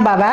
বাবা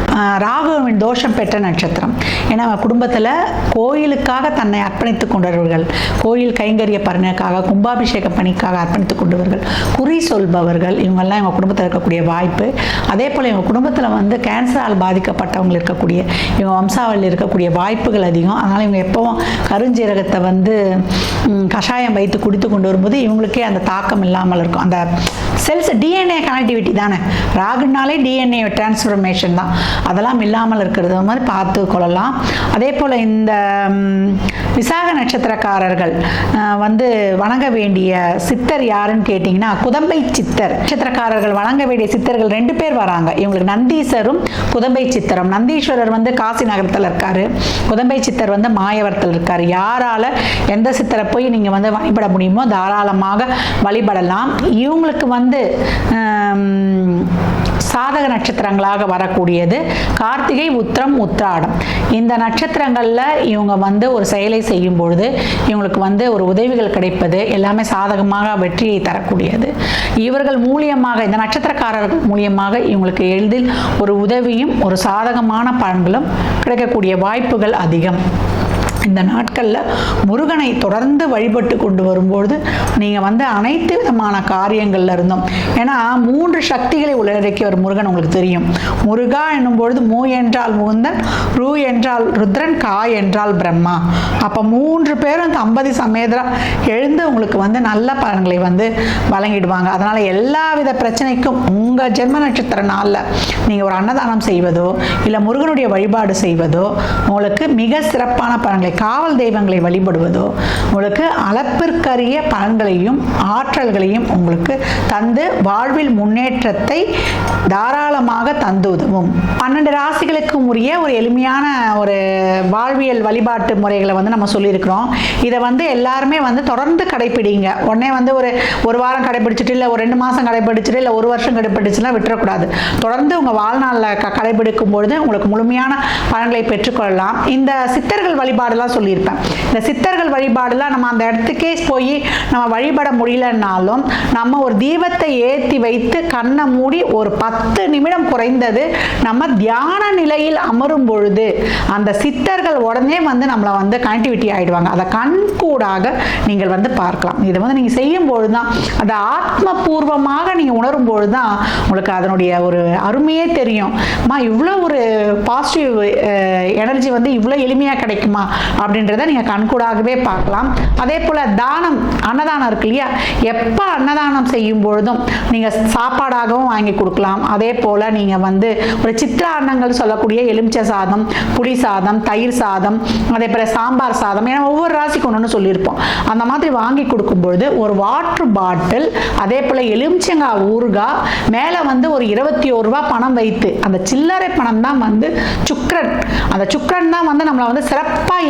ராகுவின் தோஷம் பெற்ற நட்சத்திரம். ஏன்னா குடும்பத்தில் கோயிலுக்காக தன்னை அர்ப்பணித்துக் கொண்டவர்கள் கோயில் கைங்கரிய பணிக்காக கும்பாபிஷேக பணிக்காக அர்ப்பணித்துக் கொண்டவர்கள் குறி சொல்பவர்கள் இவங்கெல்லாம் இவங்க குடும்பத்தில் இருக்கக்கூடிய வாய்ப்பு. அதே போல் இவங்க குடும்பத்தில் வந்து கேன்சரால் பாதிக்கப்பட்டவங்க இருக்கக்கூடிய இவங்க வம்சாவளியில் இருக்கக்கூடிய வாய்ப்புகள் அதிகம். அதனால் இவங்க எப்பவும் கருஞ்சீரகத்தை வந்து கஷாயம் வைத்து குடித்து கொண்டு வரும்போது இவங்களுக்கே அந்த தாக்கம் இல்லாமல் இருக்கும். அந்த செல்ஸ் டிஎன்ஏ கனெக்டிவிட்டி தானே. ராகுனாலே டிஎன்ஏ டிரான்ஸ்ஃபர்மேஷன் தான். அதெல்லாம் இல்லாமல் இருக்கிறது. மாதிரி பார்த்து கொள்ளலாம். அதே போல் இந்த விசாக நட்சத்திரக்காரர்கள் வந்து வணங்க வேண்டிய சித்தர் யாருன்னு கேட்டிங்கன்னா குதம்பை சித்தர். நட்சத்திரக்காரர்கள் வணங்க வேண்டிய சித்தர்கள் ரெண்டு பேர் வராங்க. இவங்களுக்கு நந்தீசரும் குதம்பை சித்தரும். நந்தீஸ்வரர் வந்து காசி நகரத்தில் இருக்காரு. குதம்பை சித்தர் வந்து மாயவரத்தில் இருக்காரு. யாரால எந்த சித்தரை போய் நீங்கள் வந்து வழிபட முடியுமோ தாராளமாக வழிபடலாம். இவங்களுக்கு வந்து வந்து சாதக நட்சத்திரங்களாக வரக்கூடியது கார்த்திகை உத்திரம் உத்திராடம். இந்த நட்சத்திரங்களில் இவங்க வந்து ஒரு செயலை செய்யும் பொழுது இவங்களுக்கு வந்து ஒரு உதவிகள் கிடைப்பது எல்லாமே சாதகமாக வெற்றியை தரக்கூடியது. இவர்கள் மூலியமாக இந்த நட்சத்திரக்காரர்கள் மூலியமாக இவங்களுக்கு எளிதில் ஒரு உதவியும் ஒரு சாதகமான பலன்களும் கிடைக்கக்கூடிய வாய்ப்புகள் அதிகம். இந்த நாட்களில் முருகனை தொடர்ந்து வழிபட்டு கொண்டு வரும்பொழுது நீங்கள் வந்து அனைத்து விதமான காரியங்கள்ல இருந்தோம் ஏன்னா மூன்று சக்திகளை உள்ளடக்கியவர் முருகன் உங்களுக்கு தெரியும். முருகா என்னும் பொழுது மூ என்றால் முகுந்தன் ரூ என்றால் ருத்ரன் கா என்றால் பிரம்மா. அப்போ மூன்று பேரும் தம்பதி சமேதரா எழுந்து உங்களுக்கு வந்து நல்ல பலன்களை வந்து வழங்கிடுவாங்க. அதனால் எல்லா வித பிரச்சனைக்கும் உங்கள் ஜென்ம நட்சத்திர நாளில் நீங்கள் ஒரு அன்னதானம் செய்வதோ இல்லை முருகனுடைய வழிபாடு செய்வதோ உங்களுக்கு மிக சிறப்பான பலன்களை காவல் தெய்வங்களை வழிபடுவதோ உங்களுக்கு அளப்பிற்கரிய பலன்களையும் ஆற்றல்களையும் உங்களுக்கு தந்து வாழ்வில் முன்னேற்றத்தை தாராளமாக தந்து உதவும் பன்னெண்டு ராசிகளுக்கும் உரிய ஒரு எளிமையான ஒரு வாழ்வியல் வழிபாட்டு முறைகளை வந்து நம்ம சொல்லியிருக்கிறோம். இதை வந்து எல்லாருமே வந்து தொடர்ந்து கடைப்பிடிங்க. உடனே வந்து ஒரு ஒரு வாரம் கடைப்பிடிச்சிட்டு இல்லை ஒரு ரெண்டு மாதம் கடைப்பிடிச்சிட்டு இல்லை ஒரு வருஷம் கடைப்பிடிச்சுலாம் விட்டுறக்கூடாது. தொடர்ந்து உங்கள் வாழ்நாளில் க கடைபிடிக்கும் பொழுது உங்களுக்கு முழுமையான பலன்களை பெற்றுக்கொள்ளலாம். இந்த சித்தர்கள் அதெல்லாம் சொல்லியிருப்பேன். இந்த சித்தர்கள் வழிபாடுலாம் நம்ம அந்த இடத்துக்கே போய் நம்ம வழிபட முடியலன்னாலும் நம்ம ஒரு தீபத்தை ஏற்றி வைத்து கண்ணை மூடி ஒரு பத்து நிமிடம் குறைந்தது நம்ம தியான நிலையில் அமரும் பொழுது அந்த சித்தர்கள் உடனே வந்து நம்மளை வந்து கனெக்டிவிட்டி ஆயிடுவாங்க. அதை கண்கூடாக நீங்கள் வந்து பார்க்கலாம். இதை வந்து நீங்கள் செய்யும் பொழுது தான் அதை ஆத்மபூர்வமாக நீங்கள் உணரும் பொழுது தான் உங்களுக்கு அதனுடைய ஒரு அருமையே தெரியும். அம்மா இவ்வளோ ஒரு பாசிட்டிவ் எனர்ஜி வந்து இவ்வளோ எளிமையாக கிடைக்குமா? அப்படின்றத நீங்கள் கண்கூடாகவே பார்க்கலாம். அதே போல் தானம் அன்னதானம் இருக்கு இல்லையா? எப்போ அன்னதானம் செய்யும் பொழுதும் நீங்கள் சாப்பாடாகவும் வாங்கி கொடுக்கலாம். அதே போல் நீங்கள் வந்து ஒரு சித்திர அன்னங்கள் சொல்லக்கூடிய எலுமிச்சை சாதம் புளி சாதம் தயிர் சாதம் அதே போல் சாம்பார் சாதம் ஏன்னா ஒவ்வொரு ராசிக்கு ஒன்று சொல்லியிருப்போம். அந்த மாதிரி வாங்கி கொடுக்கும் பொழுது ஒரு வாட்டர் பாட்டில் அதே போல் எலுமிச்சங்காய் ஊறுகாய் மேலே வந்து ஒரு இருபத்தி ஒரு ரூபா பணம் வைத்து அந்த சில்லறை பணம் தான் வந்து சுக்ரன் அந்த சுக்ரன் தான் வந்து நம்மளை வந்து சிறப்பாக